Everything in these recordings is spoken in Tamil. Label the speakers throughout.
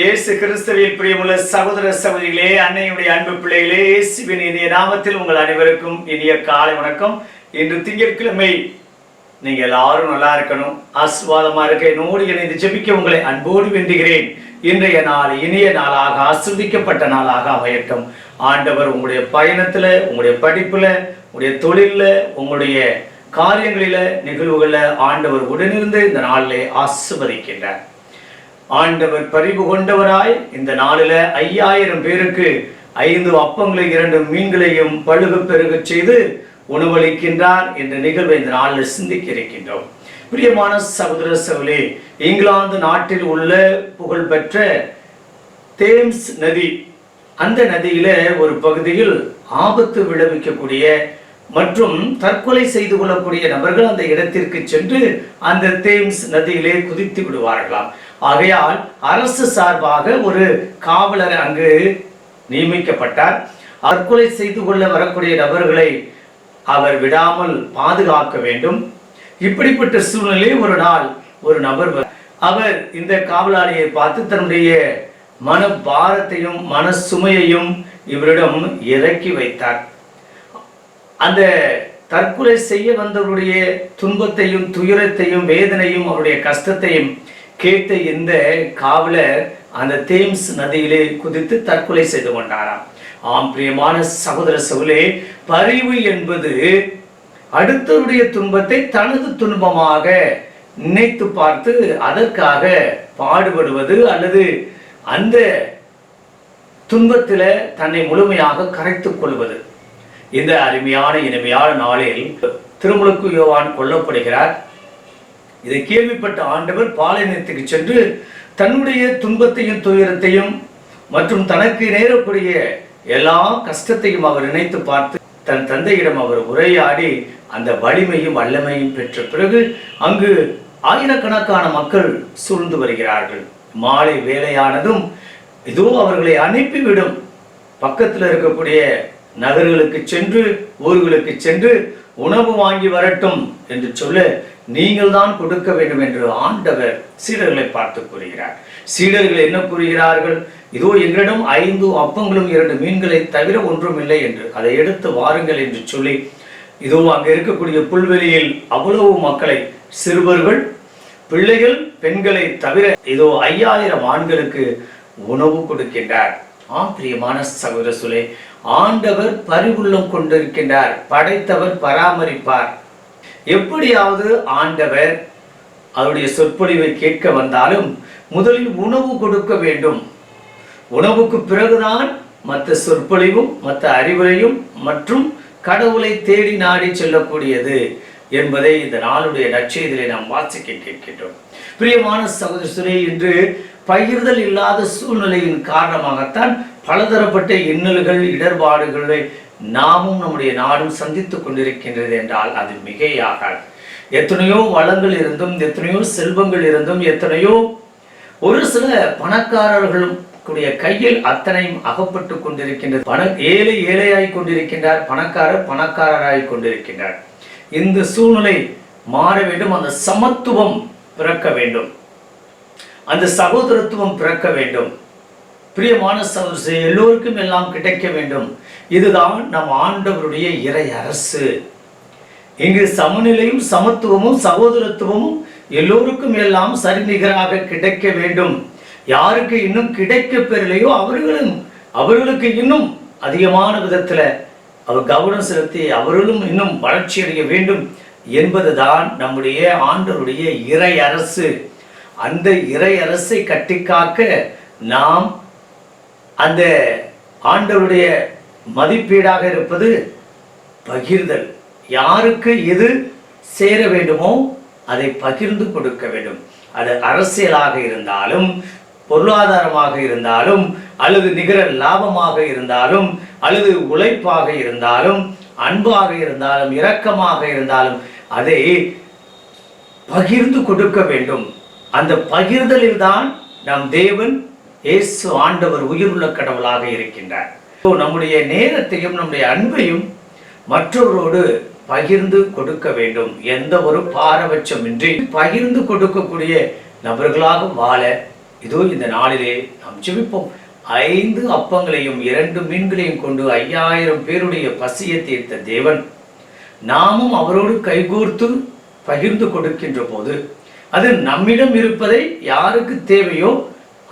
Speaker 1: இயேசு கிறிஸ்துவில் பிரியமுள்ள சகோதர சகோதரிகளே அன்னையுடைய அன்பு பிள்ளைகளே இயேசுவின் இனிய நாமத்தில் உங்கள் அனைவருக்கும் இனிய காலை வணக்கம். இன்று திங்கட்கிழமை நீங்க எல்லாரும் நல்லா இருக்கணும் ஆசீர்வாதமா இருக்க என்னோடு இணைந்து ஜெபிக்க உங்களை அன்போடு வேண்டுகிறேன். இன்றைய நாள் இனிய நாளாக ஆஸ்வதிக்கப்பட்ட நாளாக அமையட்டும். ஆண்டவர் உங்களுடைய பயணத்துல உங்களுடைய படிப்புல உங்களுடைய தொழில்ல உங்களுடைய காரியங்களில நிகழ்வுகளில் ஆண்டவர் உடனிருந்து இந்த நாளிலே ஆசிர்வதிக்கின்றார். ஆண்டவர் பரிவு கொண்டவராய் இந்த நாளில் ஐயாயிரம் பேருக்கு ஐந்து அப்பங்களை இரண்டு மீன்களையும் பழுகு பெருக செய்து உணவளிக்கின்றார் என்ற நிகழ்வை இந்த நாளில் சிந்திக்க இருக்கின்றோம். பிரியமான சகோதர சகோதரே இங்கிலாந்து நாட்டில் உள்ள புகழ்பெற்ற தேம்ஸ் நதி அந்த நதியில ஒரு பகுதியில் ஆபத்து விளைவிக்கக்கூடிய மற்றும் தற்கொலை செய்து கொள்ளக்கூடிய நபர்கள் அந்த இடத்திற்கு சென்று அந்த தேம்ஸ் நதியிலே குதித்து விடுவார்களாம். ஆகையால் அரசு சார்பாக ஒரு காவலர் அங்கு நியமிக்கப்பட்டார். தற்கொலை செய்து கொள்ள வரக்கூடிய நபர்களை அவர் விடாமல் பாதுகாக்க வேண்டும். இப்படிப்பட்ட சூழ்நிலையில் ஒரு நாள் ஒரு நபர் அவர் இந்த காவலாளியை பார்த்து தன்னுடைய மன பாரத்தையும் மன சுமையையும் இவரிடம் இறக்கி வைத்தார். அந்த தற்கொலை செய்ய வந்தவருடைய துன்பத்தையும் துயரத்தையும் வேதனையும் அவருடைய கஷ்டத்தையும் கேட்ட இந்த காவலர் அந்த தேம்ஸ் நதியிலே குதித்து தற்கொலை செய்து கொண்டாராம். ஆம் பிரியமான சகோதர சகோதரே பரிவு என்பது அடுத்தவருடைய துன்பத்தை தனது துன்பமாக நினைத்து பார்த்து அதற்காக பாடுபடுவது அல்லது அந்த துன்பத்தில் தன்னை முழுமையாக கரைத்துக் கொள்வது. இந்த அருமையான இனிமையான நாளில் திருமுழுக்கு யோவான் கொல்லப்படுகிறார். இதை கேள்விப்பட்ட ஆண்டவர் பாலைநிலத்துக்கு சென்று தன்னுடைய துன்பத்தையும் துயரத்தையும் மற்றும் தனக்கு நேரக்கூடிய எல்லா கஷ்டத்தையும் அவர் நினைத்து பார்த்து தன் தந்தையிடம் அவர் உரையாடி அந்த வலிமையும் வல்லமையும் பெற்ற பிறகு அங்கு ஆயிரக்கணக்கான மக்கள் சூழ்ந்து வருகிறார்கள். மாலை வேலையானதும் இதோ அவர்களை அனுப்பிவிடும். பக்கத்தில் இருக்கக்கூடிய நகர்களுக்கு சென்று ஊர்களுக்கு சென்று உணவு வாங்கி வரட்டும் என்று சொல்ல நீங்கள் தான் கொடுக்க வேண்டும் என்று ஆண்டவர் சீடர்களை பார்த்து கூறுகிறார். சீடர்கள் என்ன கூறுகிறார்கள்? இதோ எங்களிடம் ஐந்து அப்பங்களும் இரண்டு மீன்களை தவிர ஒன்றும் இல்லை என்று அதை எடுத்து வாருங்கள் என்று சொல்லி இதோ அங்க இருக்கக்கூடிய புல்வெளியில் அவ்வளவு மக்களை சிறுவர்கள் பிள்ளைகள் பெண்களை தவிர இதோ ஐயாயிரம் ஆண்களுக்கு உணவு கொடுக்கின்றார். ஆம் பிரியமான சகோதர சுலே ஆண்டவர் பரிவுள்ளம் கொண்டிருக்கின்றார் படைத்தவர் பராமரிப்பார். எப்படியாவது ஆண்டவர் அவருடைய சொற்பொழிவை கேட்க வந்தாலும் முதலில் உணவு கொடுக்க வேண்டும். உணவுக்கு பிறகுதான் மற்ற சொற்பொழிவும் மற்ற அறிவுரையும் மற்றும் கடவுளை தேடி நாடி செல்லக்கூடியது என்பதை இந்த நாளுடைய நற்செய்தியிலே நாம் வாசிக்க கேட்கின்றோம். பிரியமான சகோதரே இன்று பகிர்தல் இல்லாத சூழ்நிலையின் காரணமாகத்தான் பலதரப்பட்ட இன்னல்கள் இடர்பாடுகளை நாமும் நம்முடைய நாடும் சந்தித்துக் கொண்டிருக்கின்றது என்றால் அது மிகையாகாது. எத்தனையோ வளங்கள் இருந்தும் எத்தனையோ செல்வங்கள் இருந்தும் எத்தனையோ ஒரு சில பணக்காரர்களும் கூடிய கையில் அத்தனையும் அகப்பட்டு கொண்டிருக்கின்றது. பண ஏழை ஏழையாய் கொண்டிருக்கின்றார் பணக்காரர் பணக்காரராய் கொண்டிருக்கின்றார். இந்த சூழ்நிலை மாற வேண்டும் அந்த சமத்துவம் பிறக்க வேண்டும். அந்த சகோதரத்துவம் பிறக்க வேண்டும். பிரியமான சகோதரே எல்லோருக்கும் எல்லாம் கிடைக்க வேண்டும். இதுதான் நம் ஆண்டவருடைய இறை அரசு. இங்கு சமநிலையும் சமத்துவமும் சகோதரத்துவமும் எல்லோருக்கும் எல்லாம் சரிநிகராக கிடைக்க வேண்டும். யாருக்கு இன்னும் கிடைக்க பெறலையோ அவர்களும் அவர்களுக்கு இன்னும் அதிகமான விதத்தில் அவர் கவனம் செலுத்தி அவர்களும் இன்னும் வளர்ச்சி அடைய வேண்டும் என்பதுதான் நம்முடைய ஆண்டவருடைய இறை அரசு. அந்த இறை அரசை கட்டிக்காக்க நாம் அந்த ஆண்டவருடைய மதிப்பீடாக இருப்பது பகிர்தல். யாருக்கு எது சேர வேண்டுமோ அதை பகிர்ந்து கொடுக்க வேண்டும். அது அரசியலாக இருந்தாலும் பொருளாதாரமாக இருந்தாலும் அல்லது நிகர லாபமாக இருந்தாலும் அல்லது உழைப்பாக இருந்தாலும் அன்பாக இருந்தாலும் இரக்கமாக இருந்தாலும் அதை பகிர்ந்து கொடுக்க வேண்டும். அந்த பகிர்தலில் தான் நம் தேவன் இயேசு ஆண்டவர் உயிருள்ள கடவுளாக இருக்கின்றார். So, நம்முடைய நேரத்தையும் நம்முடைய அன்பையும் மற்றவரோடு பகிர்ந்து கொடுக்க வேண்டும். எந்த ஒரு பாரபட்சமின்றி பகிர்ந்து கொடுக்கக்கூடிய நபர்களாக வாழ இதோ இந்த நாளிலே நாம் ஜெபிப்போம். ஐந்து அப்பங்களையும் இரண்டு மீன்களையும் கொண்டு ஐயாயிரம் பேருடைய பசியை தீர்த்த தேவன் நாமும் அவரோடு கைகோர்த்து பகிர்ந்து கொடுக்கின்ற போது அது நம்மிடம் இருப்பதை யாருக்கு தேவையோ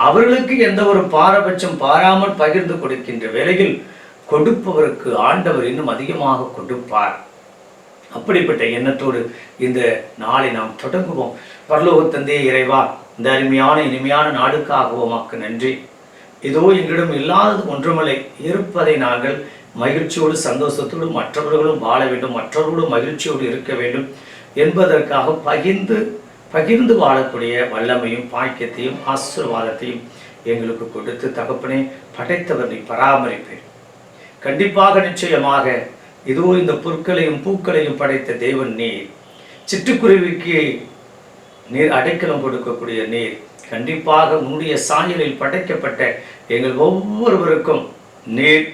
Speaker 1: அவர்களுக்கு எந்த ஒரு பாரபட்சம் பாராமல் பகிர்ந்து கொடுக்கின்ற வேளையில் கொடுப்பவருக்கு ஆண்டவர் இன்னும் அதிகமாக கொடுப்பார். அப்படிப்பட்ட எண்ணத்தோடு இந்த நாளை நாம் தொடங்குவோம். பரலோக தந்தையே இறைவா இந்த அருமையான இனிமையான நாடுக்காக உமக்கு நன்றி. இதோ எங்களிடம் இல்லாதது ஒன்றுமில்லை. இருப்பதை நாங்கள் மகிழ்ச்சியோடு சந்தோஷத்தோடு மற்றவர்களும் வாழ வேண்டும் மற்றவர்களும் மகிழ்ச்சியோடு இருக்க வேண்டும் என்பதற்காக பகிர்ந்து பகிர்ந்து வாழக்கூடிய வல்லமையும் பாக்கியத்தையும் ஆசீர்வாதத்தையும் எங்களுக்கு கொடுத்து தகப்பனே படைத்தவர் நீ பராமரிப்பேன் கண்டிப்பாக நிச்சயமாக இதுவோ இந்த புற்களையும் பூக்களையும் படைத்த தேவன் நீர். சிட்டுக்குருவிக்கு நீர் அடைக்கலம் கொடுக்கக்கூடிய நீர். கண்டிப்பாக உன்னுடைய சாயலில் படைக்கப்பட்ட எங்கள் ஒவ்வொருவருக்கும் நீர்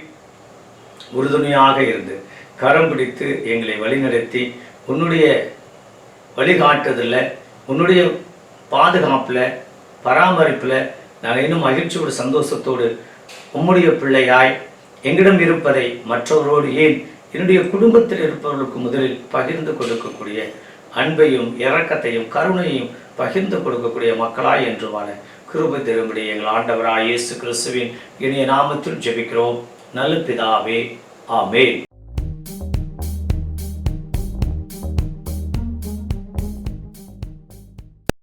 Speaker 1: உறுதுணையாக இருந்து கரம் பிடித்து எங்களை வழிநடத்தி உன்னுடைய வழிகாட்டுதலில் உன்னுடைய பாதுகாப்பில் பராமரிப்பில் நாங்கள் இன்னும் மகிழ்ச்சியோடு சந்தோஷத்தோடு உம்முடைய பிள்ளையாய் எங்களிடம் இருப்பதை மற்றவரோடு ஏன் என்னுடைய குடும்பத்தில் இருப்பவர்களுக்கு முதலில் பகிர்ந்து கொடுக்கக்கூடிய அன்பையும் இரக்கத்தையும் கருணையும் பகிர்ந்து கொடுக்கக்கூடிய மக்களாய் என்று வாழ கிருபை திரும்படி எங்கள் ஆண்டவராய் இயேசு கிறிஸ்துவின் இனிய நாமத்தில் ஜெபிக்கிறோம். நல்ல பிதாவே ஆமேன்.